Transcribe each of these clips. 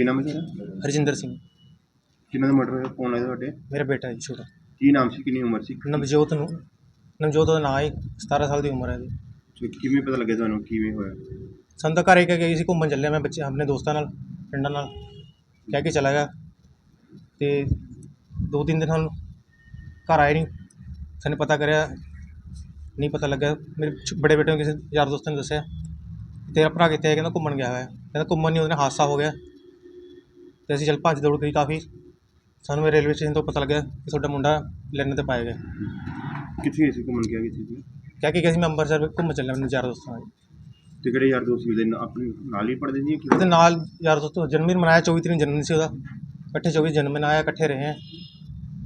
ਕੀ ਨਾਮ ਹੈ ਤੇਰਾ ਹਰਜਿੰਦਰ ਸਿੰਘ। ਕਿੰਨਾ ਦਾ ਮਰਡਰ ਹੋਇਆ? ਕੌਣ ਹੈ ਤੁਹਾਡੇ? ਮੇਰਾ ਬੇਟਾ ਜੀ ਛੋਟਾ। ਕੀ ਨਾਮ ਸੀ? ਕਿੰਨੀ ਉਮਰ ਸੀ? ਨਵਜੋਤ ਨੂੰ ਨਵਜੋਤ ਦਾ ਨਾਂ ਹੈ 17 ਸਾਲ ਦੀ ਉਮਰ ਹੈ ਇਹਦੀ। ਸੋ ਕਿਵੇਂ ਪਤਾ ਲੱਗਿਆ ਤੁਹਾਨੂੰ ਕਿਵੇਂ ਹੋਇਆ? ਸਾਨੂੰ ਤਾਂ ਘਰੇ ਕਹਿ ਕੇ ਗਈ ਸੀ ਘੁੰਮਣ ਚੱਲਿਆ ਮੈਂ ਬੱਚੇ ਆਪਣੇ ਦੋਸਤਾਂ ਨਾਲ ਪਿੰਡਾਂ ਨਾਲ। ਕਹਿ ਕੇ ਚਲਾ ਗਿਆ। ਤੇ ਦੋ ਤਿੰਨ ਦਿਨ ਸਾਨੂੰ ਘਰ ਆਏ ਨਹੀਂ ਸਾਨੂੰ ਪਤਾ ਕਰਿਆ ਨਹੀਂ ਪਤਾ ਲੱਗਾ ਮੇਰੇ ਛ- ਬੜੇ ਬੇਟੇ ਨੂੰ ਕਿਸੇ ਯਾਰ ਦੋਸਤ ਨੇ ਦੱਸਿਆ। ਤੇਰਾ ਭਰਾ ਕਿੱਥੇ ਹੈ ਕਹਿੰਦਾ ਘੁੰਮਣ ਗਿਆ ਹੋਇਆ। ਹੈ। ਕਹਿੰਦਾ ਘੁੰਮਣ ਨਹੀਂ ਉਹਦੇ ਨਾਲ ਹਾਦਸਾ ਹੋ ਗਿਆ। ਤੇ ਅਸੀਂ ਚੱਲ ਭੱਜ ਦੌੜ ਗਈ ਕਾਫੀ। ਸਾਨੂੰ ਇਹ ਰੇਲਵੇ ਸਟੇਸ਼ਨ ਤੋਂ ਪਤਾ ਲੱਗਾ ਕਿ ਤੁਹਾਡਾ ਮੁੰਡਾ ਲੈਣ ਤੇ ਪਾਇਆ ਗਿਆ। ਕਿੱਥੇ ਗਏ ਸੀ ਘੁੰਮਣ ਗਿਆ ਕਿੱਥੇ ਸੀ? ਕੇ ਗਿਆ ਸੀ ਮੈਂ ਅੰਮ੍ਰਿਤਸਰ ਘੁੰਮਣ ਚੱਲਿਆ ਮੈਨੂੰ ਯਾਰ ਦੋਸਤਾਂ ਨਾਲ। ਤੇ ਕਿਹੜੇ ਯਾਰ ਦੋਸਤ ਸੀ? ਉਹਦੇ ਨਾਲ ਆਪਣੇ ਨਾਲ ਹੀ ਪੜਦੇ ਸੀ ਕਿ ਉਹਦੇ ਨਾਲ ਯਾਰ ਦੋਸਤ ਜਨਮ ਦਿਨ ਮਨਾਇਆ 24 ਤਰੀਕ ਜਨਮ ਦਿਨ ਸੀ ਉਹਦਾ। ਇਕੱਠੇ 24 ਜਨਮ ਦਿਨ ਆਇਆ ਇਕੱਠੇ ਰਹੇ ਹੈ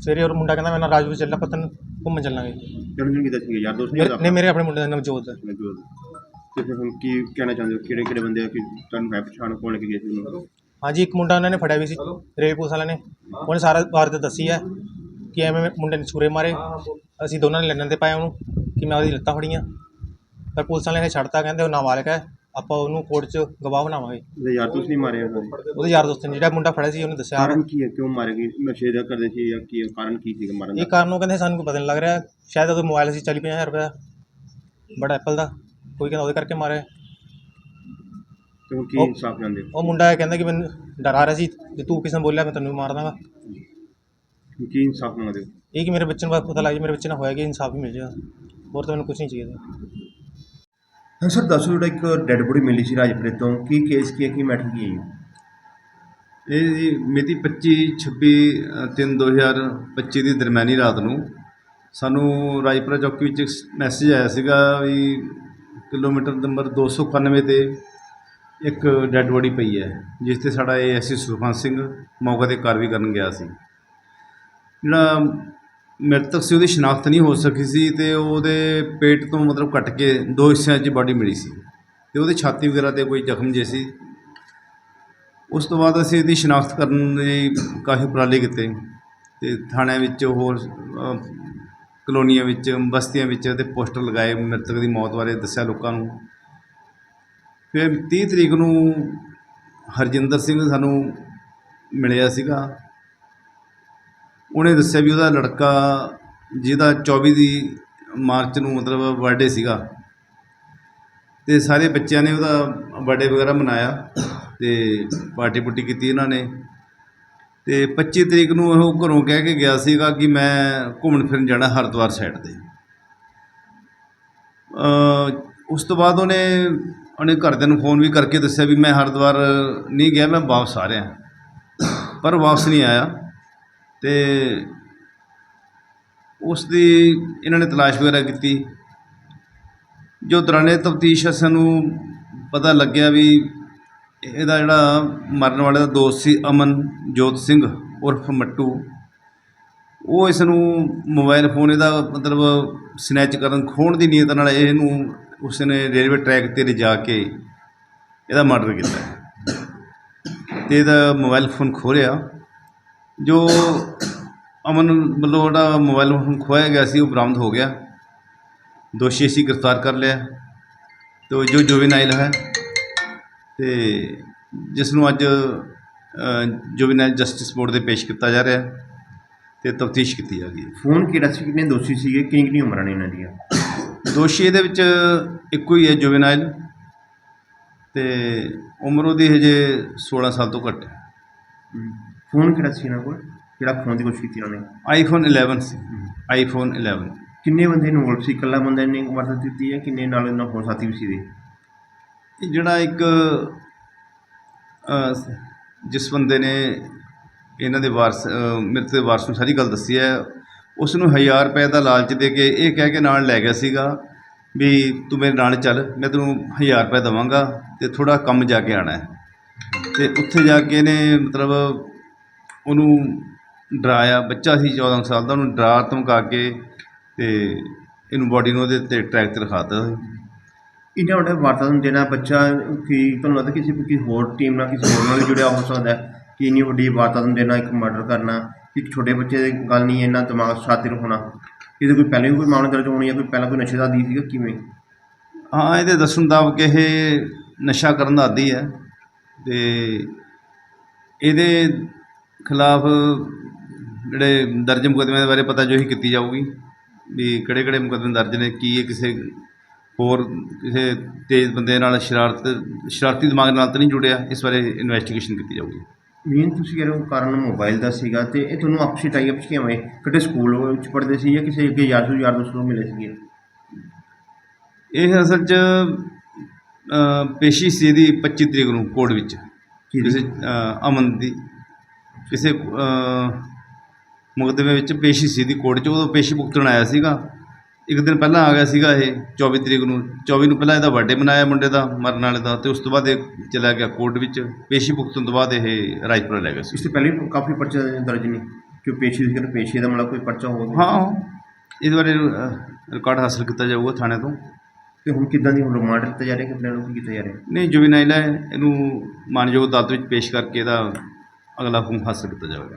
ਸਵੇਰੇ ਉਹ ਮੁੰਡਾ ਕਹਿੰਦਾ ਮੈਂ ਨਾਲ ਰਾਜਵੀਰ ਚੱਲਣਾ ਪਤਨ ਘੁੰਮਣ ਚੱਲਾਂਗੇ ਜਨਮ ਕਿਦਾਂ ਸੀ? ਯਾਰ ਦੋਸਤ ਨਹੀਂ ਮੇਰੇ ਨਹੀਂ ਮੇਰੇ ਆਪਣੇ ਮੁੰਡੇ ਦਾ ਨਾਮ ਜੋਤ ਹੈ। ਜੋ ਤੇ ਫਿਰ ਹੁਣ ਕੀ ਕਹਿਣਾ ਚਾਹੁੰਦੇ ਹੋ? ਕਿਹੜੇ ਕਿਹੜੇ ਬੰਦੇ ਆ ਕਿ ਤੁਹਾਨੂੰ ਹੈ ਪਛਾਣ ਕੋਣ ਲੱਗੇ ਗਏ ਸੀ ਉਹਨੂੰ ਹਾਂਜੀ ਇੱਕ ਮੁੰਡਾ ਉਹਨਾਂ ਨੇ ਫੜਿਆ ਵੀ ਸੀ ਰੇਲ ਪੁਲਿਸ ਵਾਲਿਆਂ ਨੇ। ਉਹਨੇ ਸਾਰਾ ਵਾਰਦਾਤ ਦੱਸੀ ਹੈ ਕਿ ਐਵੇਂ ਮੁੰਡੇ ਨੇ ਛੁਰੇ ਮਾਰੇ। ਅਸੀਂ ਦੋਨਾਂ ਨੇ ਲੰਡਨ ਤੇ ਪਾਇਆ ਉਹਨੂੰ ਕਿ ਮੈਂ ਉਹਦੀ ਲੱਤਾਂ ਫੜੀਆਂ। ਪਰ ਪੁਲਿਸ ਵਾਲਿਆਂ ਨੇ ਛੱਡਤਾ ਕਹਿੰਦੇ ਉਹ ਨਾਬਾਲਗ ਹੈ। ਆਪਾਂ ਉਹਨੂੰ ਕੋਰਟ 'ਚ ਗਵਾਹ ਬਣਾਵਾਂਗੇ। ਉਹਦੇ ਯਾਰ ਦੋਸਤ ਨਹੀਂ ਮਾਰੇ ਉਹਨਾਂ ਨੇ ਉਹਦੇ ਯਾਰ ਦੋਸਤ ਨੇ ਜਿਹੜਾ ਮੁੰਡਾ ਫੜਿਆ ਸੀ ਉਹਨੇ ਦੱਸਿਆ। ਕਾਰਨ ਕੀ ਹੈ? ਕਿਉਂ ਮਾਰੇ ਗਏ? ਨਸ਼ੇ ਦਾ ਕਰਦੇ ਸੀ ਜਾਂ ਕੀ ਕਾਰਨ ਕੀ ਸੀ ਮਾਰਨ ਇਹ ਦਾ ਕਾਰਨ ਉਹ ਕਹਿੰਦੇ ਸਾਨੂੰ ਕੋਈ ਪਤਾ ਨਹੀਂ ਲੱਗ ਰਿਹਾ। ਸ਼ਾਇਦ ਉਹਦਾ ਮੋਬਾਈਲ ਸੀ ਚਾਲੀ ਪੰਜਾਹ ਹਜ਼ਾਰ ਰੁਪਏ ਦਾ ਬੜਾ ਐਪਲ ਦਾ। ਕੋਈ ਕਹਿੰਦਾ ਉਹਦੇ ਕਰਕੇ ਮਾਰਿਆ। ਤੇ ਹੁਣ ਕੀ ਉਹ- ਇਨਸਾਫ ਜਾਂਦੇ ਉਹ ਮੁੰਡਾ ਇਹ ਕਹਿੰਦਾ ਕਿ ਮੈਨੂੰ ਡਰਾ ਰਿਹਾ ਸੀ ਜੇ ਤੂੰ ਕਿਸੇ ਨੂੰ ਬੋਲਿਆ ਮੈਂ ਤੈਨੂੰ ਵੀ ਮਾਰ ਦਾਂਗਾ। ਹੁਣ ਕੀ ਇਨਸਾਫ ਮੰਗਦੇ ਹੋ? ਇਹ ਕਿ ਮੇਰੇ ਬੱਚੇ ਨੂੰ ਬਸ ਪਤਾ ਲੱਗ ਜਾਏ ਮੇਰੇ ਬੱਚੇ ਨਾਲ ਹੋਇਆ ਕਿ ਇਨਸਾਫ ਹੀ ਮਿਲ ਜਾਏਗਾ। ਹੋਰ ਤਾਂ ਮੈਨੂੰ ਕੁਝ ਨਹੀਂ ਚਾਹੀਦਾ। ਹਾਂ ਸਰ ਦੱਸੋ ਜਿਹੜਾ ਇੱਕ ਡੈੱਡ ਬੋਡੀ ਮਿਲੀ ਸੀ ਰਾਜਪੁਰੇ ਤੋਂ ਕੀ ਕੇਸ ਕੀ ਹੈ ਕੀ ਮੈਟਰ ਕੀ ਹੈ ਜੀ? ਇਹ ਜੀ ਮਿਤੀ 25 26 3 2025 ਦੀ ਦਰਮਿਆਨੀ ਰਾਤ ਨੂੰ ਸਾਨੂੰ ਰਾਜਪੁਰਾ ਚੌਕੀ ਵਿੱਚ ਮੈਸੇਜ ਆਇਆ ਸੀਗਾ ਵੀ ਕਿਲੋਮੀਟਰ ਨੰਬਰ 291 ਤੇ ਇੱਕ ਡੈੱਡ ਬੋਡੀ ਪਈ ਹੈ, ਜਿਸ ਤੇ ਸਾਡਾ ਏਐਸਸੀ ਸੁਖਵੰਤ ਸਿੰਘ ਮੌਕੇ ਤੇ ਕਾਰਵਾਈ ਕਰਨ ਗਿਆ ਸੀ। ਜਿਹੜਾ ਮ੍ਰਿਤਕ ਸੀ, ਉਹਦੀ ਸ਼ਨਾਖਤ ਨਹੀਂ ਹੋ ਸਕੀ ਸੀ ਤੇ ਉਹਦੇ ਪੇਟ ਤੋਂ ਮਤਲਬ ਕੱਟ ਕੇ ਦੋ ਹਿੱਸਿਆਂ 'ਚ ਬਾਡੀ ਮਿਲੀ ਸੀ ਤੇ ਉਹਦੇ ਛਾਤੀ ਵਗੈਰਾ ਤੇ ਕੋਈ ਜ਼ਖਮ ਜੇ ਸੀ। ਉਸ ਤੋਂ ਬਾਅਦ ਅਸੀਂ ਇਹਦੀ ਸ਼ਨਾਖਤ ਕਰਨ ਲਈ ਕਾਫੀ ਉਪਰਾਲੇ ਕੀਤੇ ਤੇ ਥਾਣਿਆਂ ਵਿੱਚ ਹੋਰ ਕਲੋਨੀਆਂ ਵਿੱਚ, ਬਸਤੀਆਂ ਵਿੱਚ ਤੇ ਪੋਸਟਰ ਲਗਾਏ ਮ੍ਰਿਤਕ ਦੀ ਮੌਤ ਬਾਰੇ ਦੱਸਿਆ ਲੋਕਾਂ ਨੂੰ। ਫਿਰ ਤੀਹ ਤਰੀਕ ਨੂੰ ਹਰਜਿੰਦਰ ਸਿੰਘ ਸਾਨੂੰ ਮਿਲਿਆ ਸੀਗਾ। ਉਹਨੇ ਦੱਸਿਆ ਵੀ ਉਹਦਾ ਲੜਕਾ ਜਿਹਦਾ 24 ਦੀ ਮਾਰਚ ਨੂੰ ਮਤਲਬ ਬਰਥਡੇ ਸੀਗਾ। ਤੇ ਸਾਰੇ ਬੱਚਿਆਂ ਨੇ ਉਹਦਾ ਬਰਥਡੇ ਵਗੈਰਾ ਮਨਾਇਆ ਤੇ ਪਾਰਟੀ ਪੁੱਟੀ ਕੀਤੀ ਉਹਨਾਂ ਨੇ। ਤੇ 25 ਤਰੀਕ ਨੂੰ ਉਹ ਘਰੋਂ ਕਹਿ ਕੇ ਗਿਆ ਸੀਗਾ ਕਿ ਮੈਂ ਘੁੰਮਣ ਫਿਰਨ ਜਾਣਾ ਹਰਿਦੁਆਰ ਸਾਈਡ ਤੇ। ਉਸ ਤੋਂ ਬਾਅਦ ਉਹਨੇ ਉਹਨੇ ਘਰਦਿਆਂ ਨੂੰ ਫੋਨ ਵੀ ਕਰਕੇ ਦੱਸਿਆ ਵੀ ਮੈਂ ਹਰਿਦੁਆਰ ਨਹੀਂ ਗਿਆ, ਮੈਂ ਵਾਪਸ ਆ ਰਿਹਾ। ਪਰ ਵਾਪਸ ਨਹੀਂ ਆਇਆ ਤੇ ਉਸ ਦੀ ਇਹਨਾਂ ਨੇ ਤਲਾਸ਼ ਵਗੈਰਾ ਕੀਤੀ। ਜੋ ਦੌਰਾਨੇ ਤਫਤੀਸ਼ ਸਾਨੂੰ ਪਤਾ ਲੱਗਿਆ ਵੀ ਇਹਦਾ ਜਿਹੜਾ ਮਰਨ ਵਾਲੇ ਦਾ ਦੋਸਤ ਸੀ ਅਮਨ ਜੋਤ ਸਿੰਘ ਉਰਫ ਮੱਟੂ। ਉਹ ਇਸ ਨੂੰ ਮੋਬਾਈਲ ਫੋਨ ਇਹਦਾ ਮਤਲਬ ਸਨੈਚ ਕਰਨ ਖੋਣ ਦੀ ਨੀਅਤ ਨਾਲ ਇਹਨੂੰ ਉਸ ਨੇ ਰੇਲਵੇ ਟਰੈਕ ਤੇ ਲਿਜਾ ਕੇ ਇਹਦਾ ਮਰਡਰ ਕੀਤਾ। ਤੇ ਇਹਦਾ ਮੋਬਾਈਲ ਫੋਨ ਖੋਲਿਆ ਜੋ ਅਮਨ ਵੱਲੋਂ ਜਿਹੜਾ ਮੋਬਾਈਲ ਫੋਨ ਖੋਇਆ ਗਿਆ ਸੀ, ਉਹ ਬਰਾਮਦ ਹੋ ਗਿਆ। ਦੋਸ਼ੀ ਅਸੀਂ ਗ੍ਰਿਫਤਾਰ ਕਰ ਲਿਆ। ਤੇ ਜੋ ਜੁਵੇਨਾਈਲ ਹੈ, ਤੇ ਜਿਸ ਨੂੰ ਅੱਜ ਜੁਵੇਨਾਈਲ ਜਸਟਿਸ ਬੋਰਡ ਦੇ ਪੇਸ਼ ਕੀਤਾ ਜਾ ਰਿਹਾ ਹੈ, ਤੇ ਤਫਤੀਸ਼ ਕੀਤੀ ਜਾ ਰਹੀ ਹੈ। ਫੋਨ ਕਿਹੜਾ ਸੀ? ਕਿੰਨੇ ਦੋਸ਼ੀ ਸੀਗੇ? ਕਿੰਨੀ ਕਿੰਨੀ ਉਮਰਾਂ ਨੇ ਇਹਨਾਂ ਦੀਆਂ? ਦੋਸ਼ੀ ਇਹਦੇ ਵਿੱਚ ਇੱਕੋ ਹੀ ਹੈ ਜੁਵੇਨਾਈਲ ਤੇ ਉਮਰ ਉਹਦੀ ਹਜੇ 16 ਸਾਲ ਤੋਂ ਘੱਟ ਹੈ। ਫੋਨ ਕਿਹੜਾ ਸੀ ਇਹਨਾਂ ਕੋਲ? ਜਿਹੜਾ ਖੋਣ ਦੀ ਕੋਸ਼ਿਸ਼ ਕੀਤੀ ਉਹਨਾਂ? ਨੇ ਆਈਫੋਨ 11 ਸੀ। ਆਈਫੋਨ 11 ਕਿੰਨੇ ਬੰਦੇ ਇਨਵੋਲਵ ਸੀ? ਇਕੱਲਾ ਬੰਦਾ ਨੇ ਵਾਰਦਾਤ ਕੀਤੀ ਹੈ ਕਿੰਨੇ ਨਾਲ ਇਹਨਾਂ ਹੋਰ ਸਾਥੀ ਵੀ ਸੀ ਦੇ ਇਹ ਜਿਹੜਾ ਇੱਕ ਜਿਸ ਬੰਦੇ ਨੇ ਇਹਨਾਂ ਦੇ ਵਾਰਸ ਅ, ਮ੍ਰਿਤਕ ਦੇ ਵਾਰਸ ਨੂੰ ਸਾਰੀ ਗੱਲ ਦੱਸੀ ਹੈ ਉਸ ਨੂੰ 1000 ਰੁਪਏ ਦਾ ਲਾਲਚ ਦੇ ਕੇ ਇਹ ਕਹਿ ਕੇ ਨਾਲ ਲੈ ਗਿਆ ਸੀਗਾ ਵੀ ਤੂੰ ਮੇਰੇ ਨਾਲ ਚੱਲ, ਮੈਂ ਤੈਨੂੰ ਹਜ਼ਾਰ ਰੁਪਏ ਦੇਵਾਂਗਾ ਅਤੇ ਥੋੜ੍ਹਾ ਕੰਮ ਜਾ ਕੇ ਆਉਣਾ ਅਤੇ ਉੱਥੇ ਜਾ ਕੇ ਇਹਨੇ ਮਤਲਬ ਉਹਨੂੰ ਡਰਾਇਆ, ਬੱਚਾ ਸੀ 14 ਸਾਲ ਦਾ, ਉਹਨੂੰ ਡਰਾ ਧਮਕਾ ਕੇ ਅਤੇ ਇਹਨੂੰ ਬੋਡੀ ਨੂੰ ਉਹਦੇ ਉੱਤੇ ਟਰੈਕ ਤੇ ਦਿੱਤਾ ਇੰਨਾ ਵੱਡਾ ਵਾਰਦਾਤ ਨੂੰ ਦੇਣਾ ਬੱਚਾ, ਕਿ ਤੁਹਾਨੂੰ ਲੱਗਦਾ ਕਿਸੇ ਕਿਸੇ ਹੋਰ ਟੀਮ ਨਾਲ, ਕਿਸੇ ਹੋਰ ਨਾਲ ਵੀ ਜੁੜਿਆ ਹੋ ਸਕਦਾ ਹੈ? ਕਿ ਇੰਨੀ ਵੱਡੀ ਵਾਰਦਾਤ ਨੂੰ ਦੇਣਾ, ਇੱਕ ਮਰਡਰ ਕਰਨਾ, ਇੱਕ ਛੋਟੇ ਬੱਚੇ ਦੀ ਗੱਲ ਨਹੀਂ ਇੰਨਾ ਦਿਮਾਗ ਸ਼ਾਤਿਰ ਹੋਣਾ। ਇਹਦੇ ਕੋਈ ਪਹਿਲਾਂ ਵੀ ਕੋਈ ਮਾਮਲਾ ਦਰਜ ਹੋਣੀ ਹੈ, ਕੋਈ ਪਹਿਲਾਂ ਕੋਈ ਨਸ਼ੇ ਦਾ ਆਦੀ ਸੀਗਾ, ਕਿਵੇਂ? ਹਾਂ, ਇਹਦੇ ਦੱਸਣ ਮੁਤਾਬਕ ਇਹ ਨਸ਼ਾ ਕਰਨ ਦਾ ਆਦੀ ਹੈ ਤੇ ਇਹਦੇ ਖਿਲਾਫ ਜਿਹੜੇ ਦਰਜ ਮੁਕੱਦਮਿਆਂ ਦੇ ਬਾਰੇ ਪਤਾ ਜੋਹੀ ਕੀਤੀ ਜਾਊਗੀ ਵੀ ਕਿਹੜੇ ਕਿਹੜੇ ਮੁਕੱਦਮੇ ਦਰਜ ਨੇ, ਕੀ ਇਹ ਕਿਸੇ ਹੋਰ ਕਿਸੇ ਤੇਜ਼ ਬੰਦੇ ਨਾਲ ਸ਼ਰਾਰਤ, ਸ਼ਰਾਰਤੀ ਦਿਮਾਗ ਨਾਲ ਤਾਂ ਨਹੀਂ ਜੁੜਿਆ, ਇਸ ਬਾਰੇ ਇਨਵੈਸਟੀਗੇਸ਼ਨ ਕੀਤੀ ਜਾਊਗੀ। ਮੀਨ ਤੁਸੀਂ ਕਹਿ ਰਹੇ ਹੋ ਕਾਰਨ ਮੋਬਾਈਲ ਦਾ ਸੀਗਾ ਤੇ ਇਹ ਤੁਹਾਨੂੰ ਆਪਸੀ ਟਾਈਪ ਕਿਵੇਂ? ਕਿਤੇ ਸਕੂਲ ਵਿੱਚ ਪੜ੍ਹਦੇ ਸੀ ਜਾਂ ਕਿਸੇ ਅੱਗੇ ਯਾਰ ਤੋਂ ਯਾਰ ਦੋਸਤ ਨੂੰ ਮਿਲੇ ਸੀਗੇ? ਇਹ ਅਸਲ 'ਚ ਅ, ਪੇਸ਼ੀ ਸੀ ਇਹਦੀ 25 ਤਰੀਕ ਨੂੰ ਕੋਰਟ ਵਿੱਚ। ਕਿਸੇ ਅ, ਅਮਨ ਦੀ। ਕਿਸੇ ਅ, ਮੁਕੱਦਮੇ ਵਿੱਚ ਪੇਸ਼ੀ ਸੀ ਦੀ ਕੋਰਟ 'ਚ ਉਦੋਂ ਪੇਸ਼ੀ ਭੁਗਤਣ ਆਇਆ ਸੀਗਾ। ਇੱਕ ਦਿਨ ਪਹਿਲਾਂ ਆ ਗਿਆ ਸੀਗਾ ਇਹ 24 ਤਰੀਕ ਨੂੰ। 24 ਨੂੰ ਪਹਿਲਾਂ ਇਹਦਾ ਬਰਥਡੇ ਮਨਾਇਆ ਮੁੰਡੇ ਦਾ ਮਰਨ ਵਾਲੇ ਦਾ ਤੇ ਉਸ ਤੋਂ ਬਾਅਦ ਇਹ ਚਲਾ ਗਿਆ ਕੋਰਟ ਵਿੱਚ। ਪੇਸ਼ੀ ਭੁਗਤਣ ਤੋਂ ਬਾਅਦ ਇਹ ਰਾਜਪੁਰਾ ਲੈ ਗਿਆ ਸੀ। ਇਸ ਤੋਂ ਪਹਿਲੇ ਵੀ ਕਾਫੀ ਪਰਚੇ ਦਰਜ ਨਹੀਂ ਕਿ ਪੇਸ਼ੀ ਸੀ ਕਿ ਪੇਸ਼ੀ ਦਾ ਮਤਲਬ ਕੋਈ ਪਰਚਾ ਹੋਵੇ ਹਾਂ ਇਹਦੇ ਬਾਰੇ ਰਿਕਾਰਡ ਹਾਸਲ ਕੀਤਾ ਜਾਊਗਾ ਥਾਣੇ ਤੋਂ। ਤੇ ਹੁਣ ਕਿੱਦਾਂ ਦੀ ਹੁਣ ਰਿਮਾਂਡ ਦਿੱਤਾ ਜਾ ਰਿਹਾ ਕਿ ਪਲਾਨ ਕੀ ਕੀਤਾ ਜਾ ਰਿਹਾ? ਨਹੀਂ ਜੁਵੀਨਾਈਲ ਹੈ ਇਹਨੂੰ ਮਾਨਯੋਗ ਅਦਾਲਤ ਵਿੱਚ ਪੇਸ਼ ਕਰਕੇ ਇਹਦਾ ਅਗਲਾ ਹੁਕਮ ਹਾਸਲ ਕੀਤਾ ਜਾਵੇਗਾ